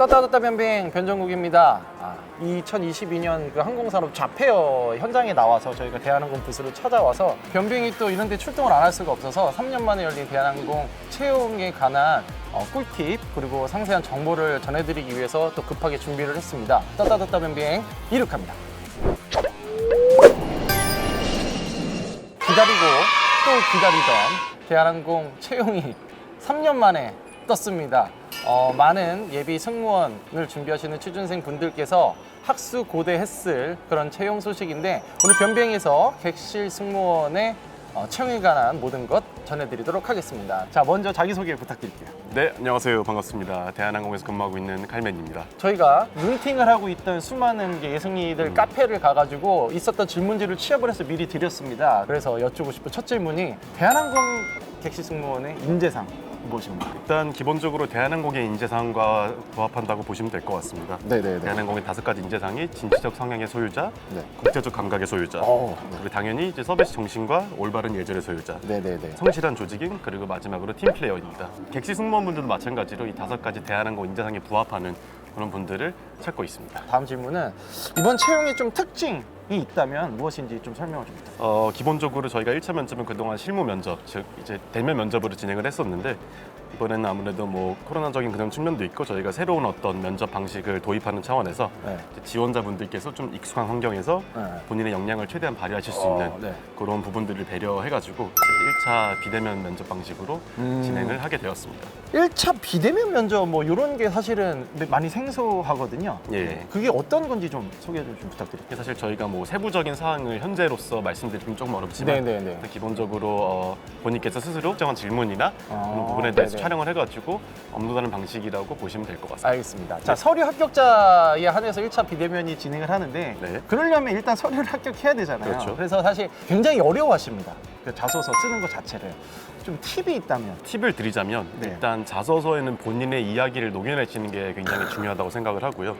따따따따 변뱅 변정국입니다. 아, 2022년 그 항공산업 좌폐어 현장에 나와서 저희가 대한항공 부스를 찾아와서 변뱅이 또 이런 데 출동을 안 할 수가 없어서 3년 만에 열린 대한항공 채용에 관한 어, 꿀팁 그리고 상세한 정보를 전해드리기 위해서 또 급하게 준비를 했습니다. 따따따따 변뱅 이륙합니다. 기다리고 또 기다리던 대한항공 채용이 3년 만에 떴습니다. 어, 많은 예비 승무원을 준비하시는 취준생 분들께서 학수 고대했을 그런 채용 소식인데 오늘 변뱅에서 객실 승무원의 어, 채용에 관한 모든 것 전해드리도록 하겠습니다. 자, 먼저 자기소개 부탁드릴게요. 네, 안녕하세요. 반갑습니다. 대한항공에서 근무하고 있는 칼맨입니다. 저희가 눈팅을 하고 있던 수많은 예승이들 카페를 가가지고 있었던 질문지를 취합을 해서 미리 드렸습니다. 그래서 여쭈고 싶은 첫 질문이 대한항공 객실 승무원의 인재상 무엇입니까? 일단 기본적으로 대한항공의 인재상과 부합한다고 보시면 될 것 같습니다. 네네네. 대한항공의 다섯 가지 인재상이 진취적 성향의 소유자, 네. 국제적 감각의 소유자, 어, 그리고 당연히 이제 서비스 정신과 올바른 예절의 소유자, 네네네. 성실한 조직인 그리고 마지막으로 팀 플레이어입니다. 객시 승무원분들도 마찬가지로 이 다섯 가지 대한항공 인재상에 부합하는 그런 분들을 찾고 있습니다. 다음 질문은 이번 채용에 좀 특징이 있다면 무엇인지 좀 설명을 좀 부탁드립니다. 어, 기본적으로 저희가 1차 면접은 그동안 실무 면접, 즉 이제 대면 면접으로 진행을 했었는데 이번에는 아무래도 뭐 코로나적인 그런 측면도 있고 저희가 새로운 어떤 면접 방식을 도입하는 차원에서 네. 이제 지원자분들께서 좀 익숙한 환경에서 네. 본인의 역량을 최대한 발휘하실 수 어, 있는 네. 그런 부분들을 배려해가지고 1차 비대면 면접 방식으로 음. 진행을 하게 되었습니다. 1차 비대면 면접 뭐 이런 게 사실은 많이 생소하거든요. 예. 네. 그게 어떤 건지 좀 소개 좀 부탁드릴게요. 사실 저희가 뭐 세부적인 사항을 현재로서 말씀드리면 조금 어렵지만 네네네. 일단 기본적으로 어, 본인께서 스스로 특정한 질문이나 아, 그런 부분에 대해서 네네. 촬영을 해가지고 업로드하는 방식이라고 보시면 될 것 같습니다. 알겠습니다. 자, 서류 합격자에 한해서 1차 비대면이 진행을 하는데 네. 그러려면 일단 서류를 합격해야 되잖아요. 그렇죠. 래서 사실 굉장히 어려워하십니다. 그 자소서 쓰는 것 자체를. 좀 팁이 있다면. 팁을 드리자면 네. 일단 자소서에는 본인의 이야기를 녹여내시는 게 굉장히 중요하다고 생각을 하고요.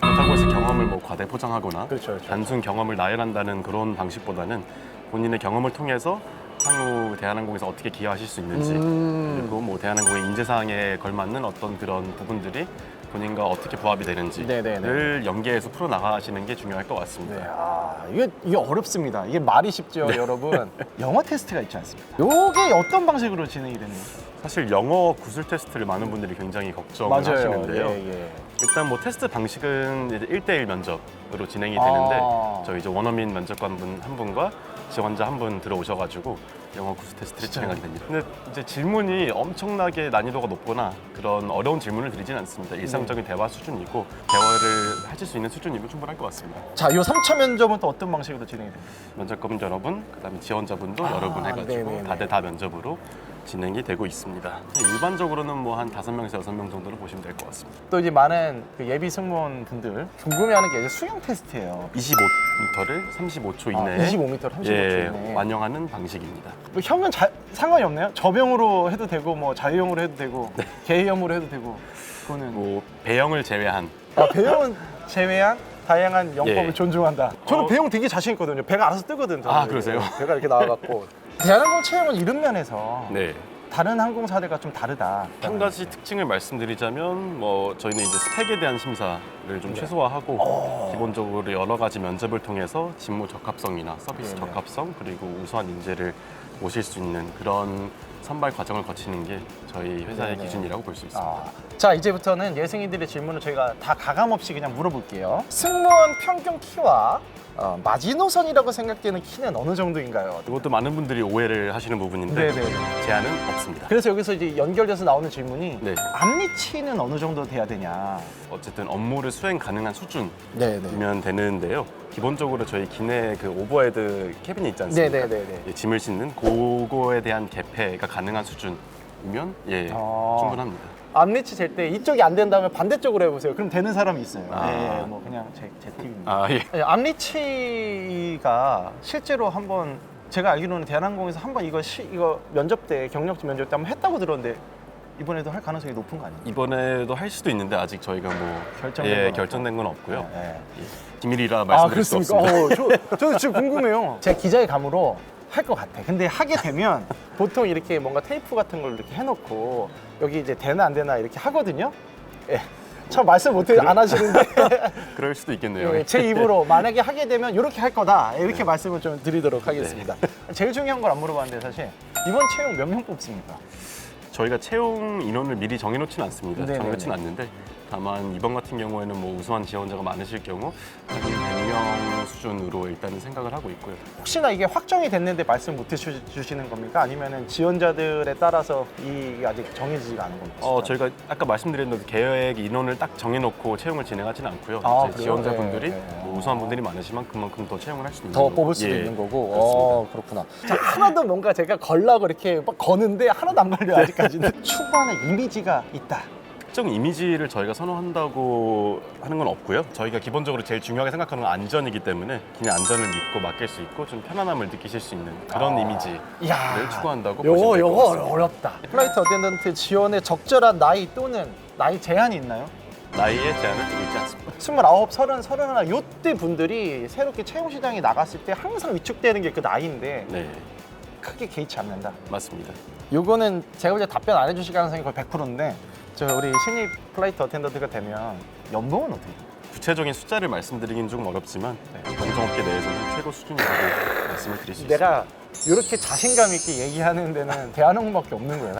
그렇다고 해서 경험을 뭐 과대 포장하거나 그렇죠, 그렇죠. 단순 경험을 나열한다는 그런 방식보다는 본인의 경험을 통해서 향후 대한항공에서 어떻게 기여하실 수 있는지 음. 그리고 뭐 대한항공의 인재사항에 걸맞는 어떤 그런 부분들이 본인과 어떻게 부합이 되는지를 네네네. 연계해서 풀어 나가시는 게 중요할 것 같습니다. 네, 아, 이게, 이게 어렵습니다. 이게 말이 쉽죠, 여러분. 영어 테스트가 있지 않습니까? 요게 어떤 방식으로 진행이 되는 거죠? 사실 영어 구술 테스트를 많은 분들이 굉장히 걱정을 하시는데요. 예, 예. 일단 뭐 테스트 방식은 이제 1대1 면접으로 진행이 아. 되는데 저희 이제 원어민 면접관 분 한 분과 지원자 한 분 들어오셔가지고 영어 구수 테스트를 진짜요? 진행하게 됩니다. 근데 이제 질문이 엄청나게 난이도가 높거나 그런 어려운 질문을 드리진 않습니다. 네. 일상적인 대화 수준이고 대화를 하실 수 있는 수준이면 충분할 것 같습니다. 자, 요 3차 면접은 또 어떤 방식으로 진행이 됩니까? 면접관 여러분, 그다음에 지원자분도 아, 여러 분 해가지고 네네네. 다대 다 면접으로 진행이 되고 있습니다. 일반적으로는 뭐 한 다섯 명에서 여섯 명 정도로 보시면 될 것 같습니다. 또 이제 많은 그 예비 승무원 분들 궁금해 하는 게 이제 수영 테스트예요. 25m를 35초 아, 이내에 25m, 35초 예, 이내. 완영하는 방식입니다. 뭐 형은 자, 상관이 없나요? 저병으로 해도 되고 뭐 자유형으로 해도 되고 네. 개형으로 해도 되고 그거는 뭐 배영을 제외한 아, 배형은 제외한 다양한 영법을 예. 존중한다. 저는 어. 배형 되게 자신 있거든요. 배가 알아서 뜨거든. 저는 아. 그러세요? 배가 이렇게 나와갖고 대한항공 채용은 이런 면에서 네. 다른 항공사들과 좀 다르다. 한 가지 특징을 말씀드리자면 뭐 저희는 이제 스펙에 대한 심사를 좀 네. 최소화하고 어. 기본적으로 여러 가지 면접을 통해서 직무 적합성이나 서비스 네 네. 적합성 그리고 우수한 인재를 모실 수 있는 그런 선발 과정을 거치는 게 저희 회사의 네 네. 기준이라고 볼 수 있습니다. 아, 자 이제부터는 예승이들의 질문을 저희가 다 가감 없이 그냥 물어볼게요. 승무원 평균 키와 어, 마지노선이라고 생각되는 키는 어느 정도인가요? 이것도 많은 분들이 오해를 하시는 부분인데 네네. 제한은 없습니다. 그래서 여기서 이제 연결돼서 나오는 질문이 네. 앞니치는 어느 정도 돼야 되냐? 어쨌든 업무를 수행 가능한 수준이면 네네. 되는데요. 기본적으로 저희 기내 그 오버헤드 캐빈이 있지 않습니까? 네네네네. 예, 짐을 싣는 그거에 대한 개폐가 가능한 수준이면 예 아. 충분합니다. 앞니치 잴 때 이쪽이 안 된다면 반대쪽으로 해보세요. 그럼 되는 사람이 있어요. 아. 네, 뭐 그냥 제, 제 팁입니다. 아 예. 네, 앞니치가 실제로 한번 제가 알기로는 대한항공에서 한번 이거 시, 이거 면접 때 경력직 면접 때 한번 했다고 들었는데 이번에도 할 가능성이 높은 거 아니에요? 이번에도 할 수도 있는데 아직 저희가 뭐 결정된 예, 건 결정된 건 없고요. 네. 예, 비밀이라 아 말씀드릴 수 그렇습니까? 없습니다. 어, 저, 저도 지금 궁금해요. 제가 기자의 감으로 할 것 같아. 근데 하게 되면 보통 이렇게 뭔가 테이프 같은 걸 이렇게 해놓고 여기 이제 되나 안 되나 이렇게 하거든요. 예. 참 말씀 못안 하시는데 그럴 수도 있겠네요. 예, 제 입으로 만약에 하게 되면 이렇게 할 거다 이렇게 말씀을 좀 드리도록 하겠습니다. 제일 중요한 걸 안 물어봤는데 사실 이번 채용 몇 명 뽑습니까? 저희가 채용 인원을 미리 정해놓지는 않습니다. 네네네. 정해놓지는 않는데 다만 이번 같은 경우에는 뭐 우수한 지원자가 많으실 경우 한 100명 수준으로 일단은 생각을 하고 있고요. 혹시나 이게 확정이 됐는데 말씀 못 해주시는 겁니까? 아니면 지원자들에 따라서 이게 아직 정해지지가 않은 겁니까? 어, 저희가 아까 말씀드린 대로 계획 인원을 딱 정해놓고 채용을 진행하지는 않고요. 아, 이제 그래요? 지원자분들이 네, 네. 뭐 우수한 분들이 많으시면 그만큼 더 채용을 할 수 있는 더 거고. 뽑을 수도 예, 있는 거고. 어, 그렇구나. 자, 하나도 뭔가 제가 걸라고 이렇게 막 거는데 하나도 안 걸려요, 아직까지는. 추구하는 이미지가 있다. 특정 이미지를 저희가 선호한다고 하는 건 없고요. 저희가 기본적으로 제일 중요하게 생각하는 건 안전이기 때문에 그냥 안전을 믿고 맡길 수 있고 좀 편안함을 느끼실 수 있는 그런 아. 이미지를 이야. 추구한다고 보시면 될것 요거 같습니다. 어렵다. 플라이트 어텐던트 지원에 적절한 나이 또는 나이 제한이 있나요? 나이에 제한을 두고 있지 않습니다. 29, 30, 31 요때 분들이 새롭게 채용 시장에 나갔을 때 항상 위축되는 게 그 나이인데 네, 크게 개의치 않는다. 맞습니다. 요거는 제가 볼때 답변 안 해주실 가능성이 거의 100%인데 저 우리 신입 플라이트 어텐던트가 되면 연봉은 어떻게 돼요? 구체적인 숫자를 말씀드리긴 조금 어렵지만 네. 공정업계 내에서는 최고 수준이라고 말씀을 드릴 수 있습니다. 내가 이렇게 자신감 있게 얘기하는 데는 대한항공밖에 없는 거예요.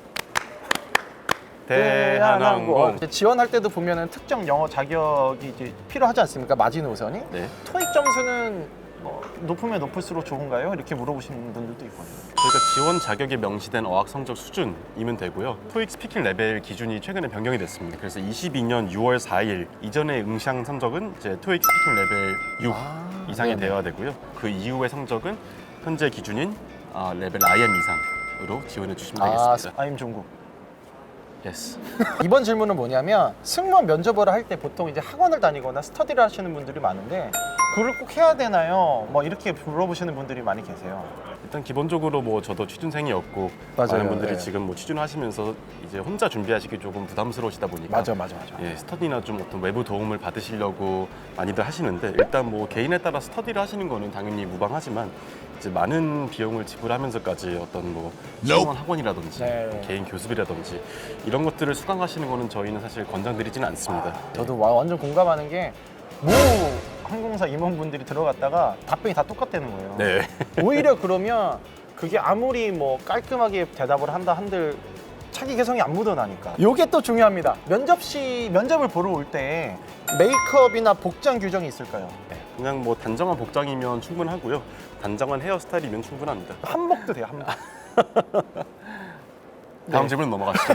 대한항공 지원할 때도 보면은 특정 영어 자격이 이제 필요하지 않습니까? 마지노선이. 네, 토익 점수는 뭐 높으면 높을수록 좋은가요? 이렇게 물어보시는 분들도 있거든요. 저희가 지원 자격에 명시된 어학 성적 수준이면 되고요. 토익 스피킹 레벨 기준이 최근에 변경이 됐습니다. 그래서 22년 6월 4일 이전의 응시한 성적은 이제 토익 스피킹 레벨 6 아, 이상이 네네. 되어야 되고요. 그 이후의 성적은 현재 기준인 아, 레벨 IM 이상으로 지원해 주시면 아, 되겠습니다. 아임 종국. 예스. 이번 질문은 뭐냐면 승무원 면접을 할 때 보통 이제 학원을 다니거나 스터디를 하시는 분들이 많은데 그걸 꼭 해야 되나요? 뭐 이렇게 물어보시는 분들이 많이 계세요. 일단 기본적으로 뭐 저도 취준생이었고 맞아요. 많은 분들이 네. 지금 뭐 취준하시면서 이제 혼자 준비하시기 조금 부담스러우시다 보니까 맞아, 맞아, 맞아. 예, 스터디나 좀 어떤 외부 도움을 받으시려고 많이들 하시는데 일단 뭐 개인에 따라 스터디를 하시는 거는 당연히 무방하지만 이제 많은 비용을 지불하면서까지 어떤 뭐 실용한 학원이라든지 네. 개인 교습이라든지 이런 것들을 수강하시는 거는 저희는 사실 권장드리지는 않습니다. 저도 와- 완전 공감하는 게모 항공사 임원분들이 들어갔다가 답변이 다 똑같다는 거예요. 네. 오히려 그러면 그게 아무리 뭐 깔끔하게 대답을 한다 한들 자기 개성이 안 묻어나니까. 요게 또 중요합니다. 면접 시 면접을 보러 올 때 메이크업이나 복장 규정이 있을까요? 그냥 뭐 단정한 복장이면 충분하고요. 단정한 헤어스타일이면 충분합니다. 한복도 돼요, 한복. 다음 네. 질문 넘어가시죠.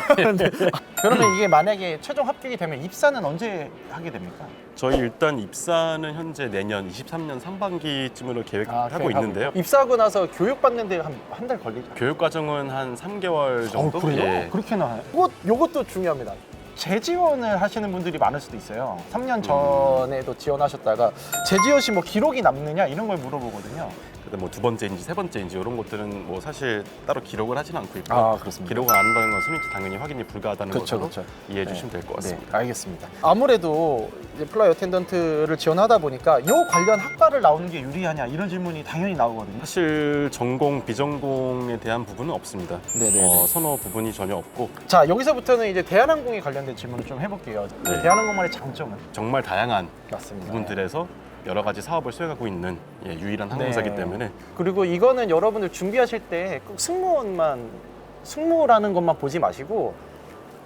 그러면 이게 만약에 최종 합격이 되면 입사는 언제 하게 됩니까? 저희 일단 입사는 현재 내년 23년 상반기쯤으로 계획하고 계획하고 있는데요. 입사하고 나서 교육 받는 데 한한 달 걸리죠. 교육 과정은 한 3개월 정도. 어, 그래요? 예. 그렇게나? 요것, 요것도 중요합니다. 재지원을 하시는 분들이 많을 수도 있어요. 3년 전에도 지원하셨다가 재지원 시뭐 기록이 남느냐 이런 걸 물어보거든요. 근데 뭐두 번째인지 세 번째인지 이런 것들은 뭐 사실 따로 기록을 하지는 않고 있고 아, 그렇습니다. 기록을 안 한다는 것은 당연히 확인이 불가하다는 그쵸, 것으로 그쵸. 이해해 주시면 될 것 같습니다. 네, 알겠습니다. 아무래도 이제 플라이 어텐던트를 지원하다 보니까 요 관련 학과를 나오는 게 유리하냐 이런 질문이 당연히 나오거든요. 사실 전공 비전공에 대한 부분은 없습니다. 네네네. 어, 선호 부분이 전혀 없고 자 여기서부터는 이제 대한항공에 관련된 질문을 좀 해볼게요. 네. 대한항공만의 장점은 정말 다양한 맞습니다. 부분들에서 여러 가지 사업을 수행하고 있는 예, 유일한 항공사이기 네. 때문에 그리고 이거는 여러분들 준비하실 때 꼭 승무원만 승무라는 것만 보지 마시고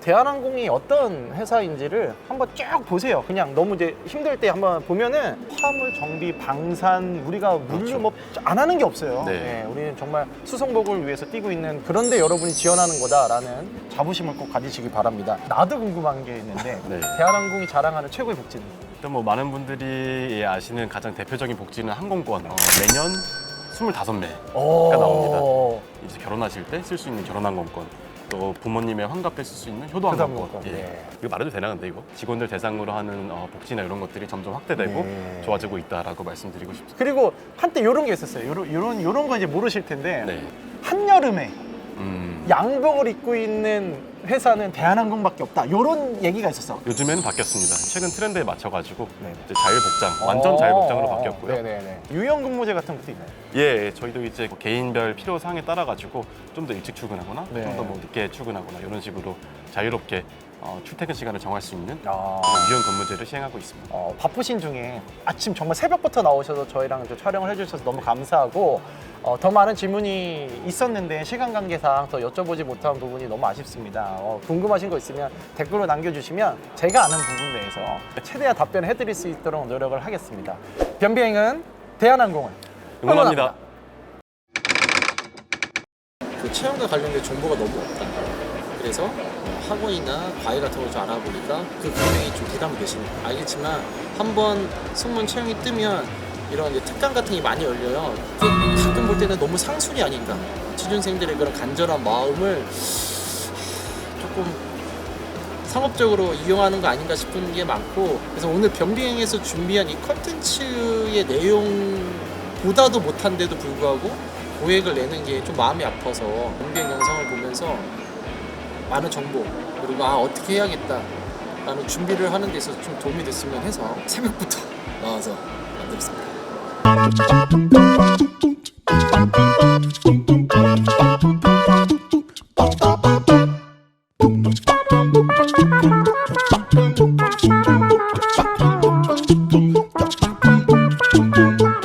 대한항공이 어떤 회사인지를 한번 쭉 보세요. 그냥 너무 이제 힘들 때 한번 보면은 화물 정비, 방산 우리가 물류 그렇죠. 뭐안 하는 게 없어요. 네. 예, 우리는 정말 수송복을 위해서 뛰고 있는 그런데 여러분이 지원하는 거다라는 자부심을 꼭 가지시기 바랍니다. 나도 궁금한 게 있는데 네. 대한항공이 자랑하는 최고의 복지는 일단 뭐 많은 분들이 예, 아시는 가장 대표적인 복지는 항공권 어, 매년 25매 오. 나옵니다. 이제 결혼하실 때 쓸 수 있는 결혼항공권 또 부모님의 환갑 때쓸수 있는 효도항공권 효도항공권, 예. 네. 이거 말해도 되나 근데 이거 직원들 대상으로 하는 어, 복지나 이런 것들이 점점 확대되고 네. 좋아지고 있다라고 말씀드리고 싶습니다. 그리고 한때 이런 게 있었어요. 요런 요런 요런 거 이제 모르실 텐데 네. 한여름에 음, 양복을 입고 있는 회사는 대한항공밖에 없다. 요런 얘기가 있었어. 요즘에는 바뀌었습니다. 최근 트렌드에 맞춰가지고 네네. 이제 자율복장, 완전 자율복장으로 어, 바뀌었고요. 네네네. 유형 근무제 같은 것도 있나요? 예, 저희도 이제 뭐 개인별 필요 사항에 따라 가지고 좀 더 일찍 출근하거나 네. 좀 더 뭐 늦게 출근하거나 이런 식으로 자유롭게 어, 출퇴근 시간을 정할 수 있는 아. 유연 근무제를 시행하고 있습니다. 어, 바쁘신 중에 아침 정말 새벽부터 나오셔서 저희랑 좀 촬영을 해주셔서 너무 감사하고 어, 더 많은 질문이 있었는데 시간 관계상 더 여쭤보지 못한 부분이 너무 아쉽습니다. 어, 궁금하신 거 있으면 댓글로 남겨주시면 제가 아는 부분 내에서 최대한 답변을 해드릴 수 있도록 노력을 하겠습니다. 변비행은 대한항공을 응원합니다. 그 체험과 관련된 정보가 너무 없다. 그래서 어, 학원이나 과외 같은 걸 좀 알아보니까 그 금액이 좀 부담이 되시네. 알겠지만 한번 승무원 채용이 뜨면 이런 이제 특강 같은 게 많이 열려요. 가끔 볼 때는 너무 상술이 아닌가. 취준생들의 그런 간절한 마음을 조금 상업적으로 이용하는 거 아닌가 싶은 게 많고 그래서 오늘 변비행에서 준비한 이 컨텐츠의 내용보다도 못한데도 불구하고 고액을 내는 게 좀 마음이 아파서 변비행 영상을 보면서 많은 정보 그리고 아 어떻게 해야겠다 라는 준비를 하는 데 있어서 좀 도움이 됐으면 해서 새벽부터 나와서 만들었습니다.